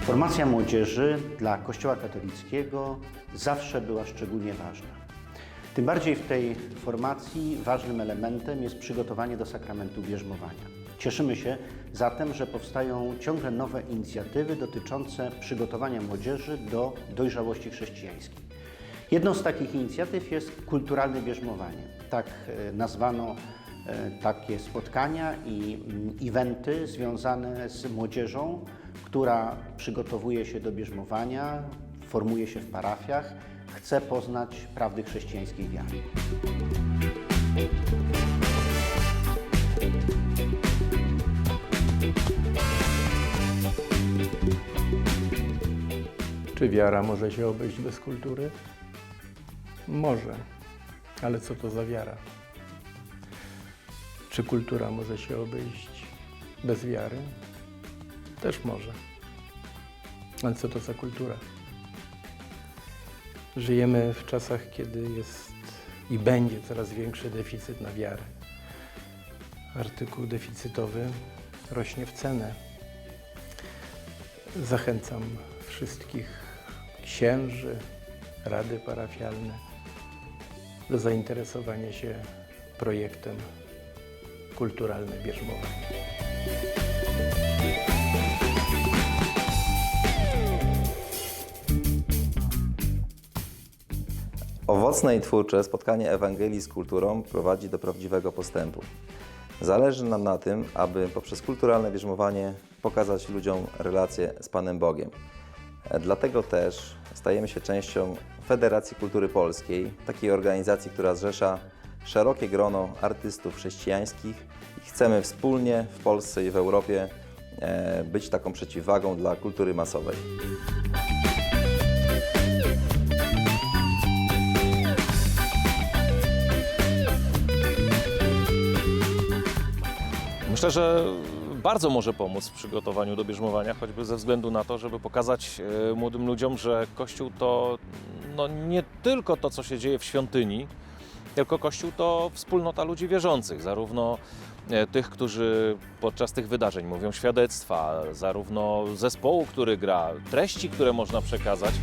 Formacja młodzieży dla Kościoła katolickiego zawsze była szczególnie ważna. Tym bardziej w tej formacji ważnym elementem jest przygotowanie do sakramentu bierzmowania. Cieszymy się zatem, że powstają ciągle nowe inicjatywy dotyczące przygotowania młodzieży do dojrzałości chrześcijańskiej. Jedną z takich inicjatyw jest kulturalne bierzmowanie. Tak e, nazwano e, takie spotkania i mm, eventy związane z młodzieżą, która przygotowuje się do bierzmowania, formuje się w parafiach, chce poznać prawdy chrześcijańskiej wiary. Czy wiara może się obejść bez kultury? Może, ale co to za wiara? Czy kultura może się obejść bez wiary? Też może. Ale co to za kultura? Żyjemy w czasach, kiedy jest i będzie coraz większy deficyt na wiarę. Artykuł deficytowy rośnie w cenę. Zachęcam wszystkich księży, rady parafialne do zainteresowania się projektem Kulturalne Bierzmowanie. Owocne i twórcze spotkanie Ewangelii z kulturą prowadzi do prawdziwego postępu. Zależy nam na tym, aby poprzez kulturalne bierzmowanie pokazać ludziom relacje z Panem Bogiem. Dlatego też stajemy się częścią Federacji Kultury Polskiej, takiej organizacji, która zrzesza szerokie grono artystów chrześcijańskich i chcemy wspólnie w Polsce i w Europie e, być taką przeciwwagą dla kultury masowej. Myślę, że bardzo może pomóc w przygotowaniu do bierzmowania, choćby ze względu na to, żeby pokazać e, młodym ludziom, że Kościół to no, nie tylko to, co się dzieje w świątyni, tylko Kościół to wspólnota ludzi wierzących, zarówno e, tych, którzy podczas tych wydarzeń mówią świadectwa, zarówno zespołu, który gra, treści, które można przekazać.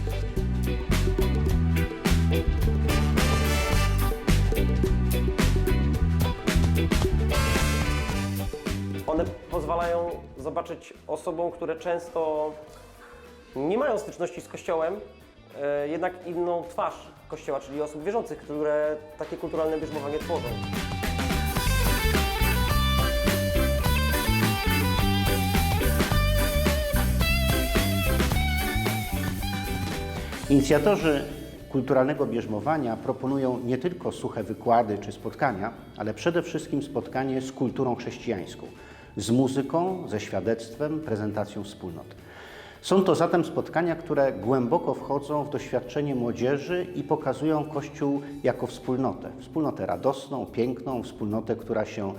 Pozwalają zobaczyć osobom, które często nie mają styczności z Kościołem, e, jednak inną twarz Kościoła, czyli osób wierzących, które takie kulturalne bierzmowanie tworzą. Inicjatorzy kulturalnego bierzmowania proponują nie tylko suche wykłady czy spotkania, ale przede wszystkim spotkanie z kulturą chrześcijańską, z muzyką, ze świadectwem, prezentacją wspólnot. Są to zatem spotkania, które głęboko wchodzą w doświadczenie młodzieży i pokazują Kościół jako wspólnotę. Wspólnotę radosną, piękną, wspólnotę, która się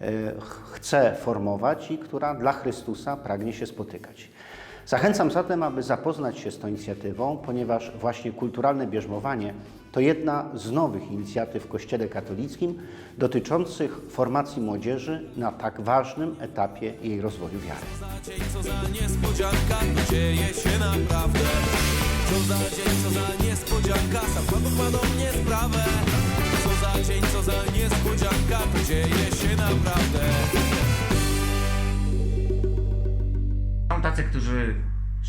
e, ch- chce formować i która dla Chrystusa pragnie się spotykać. Zachęcam zatem, aby zapoznać się z tą inicjatywą, ponieważ właśnie kulturalne bierzmowanie to jedna z nowych inicjatyw w Kościele katolickim dotyczących formacji młodzieży na tak ważnym etapie jej rozwoju wiary. za dzień, co za niespodzianka, dzieje się naprawdę. Co za dzień, co za niespodzianka, sam Pan mnie sprawę. Co za dzień, co za niespodzianka, dzieje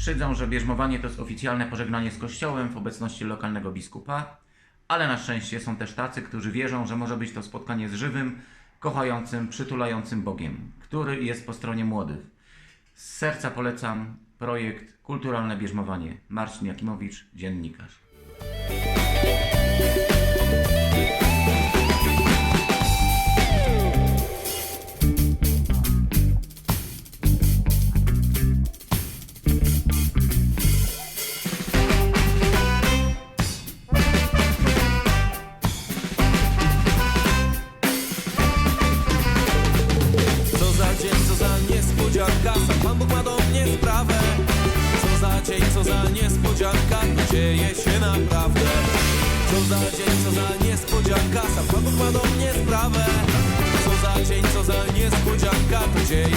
szydzą, że bierzmowanie to jest oficjalne pożegnanie z kościołem w obecności lokalnego biskupa, ale na szczęście są też tacy, którzy wierzą, że może być to spotkanie z żywym, kochającym, przytulającym Bogiem, który jest po stronie młodych. Z serca polecam projekt Kulturalne Bierzmowanie. Marcin Jakimowicz, dziennikarz. Dzieje się naprawdę. Co za dzień, co za niespodzianka. Sam Pan mnie sprawę. Co za dzień, co za niespodzianka. To dzieje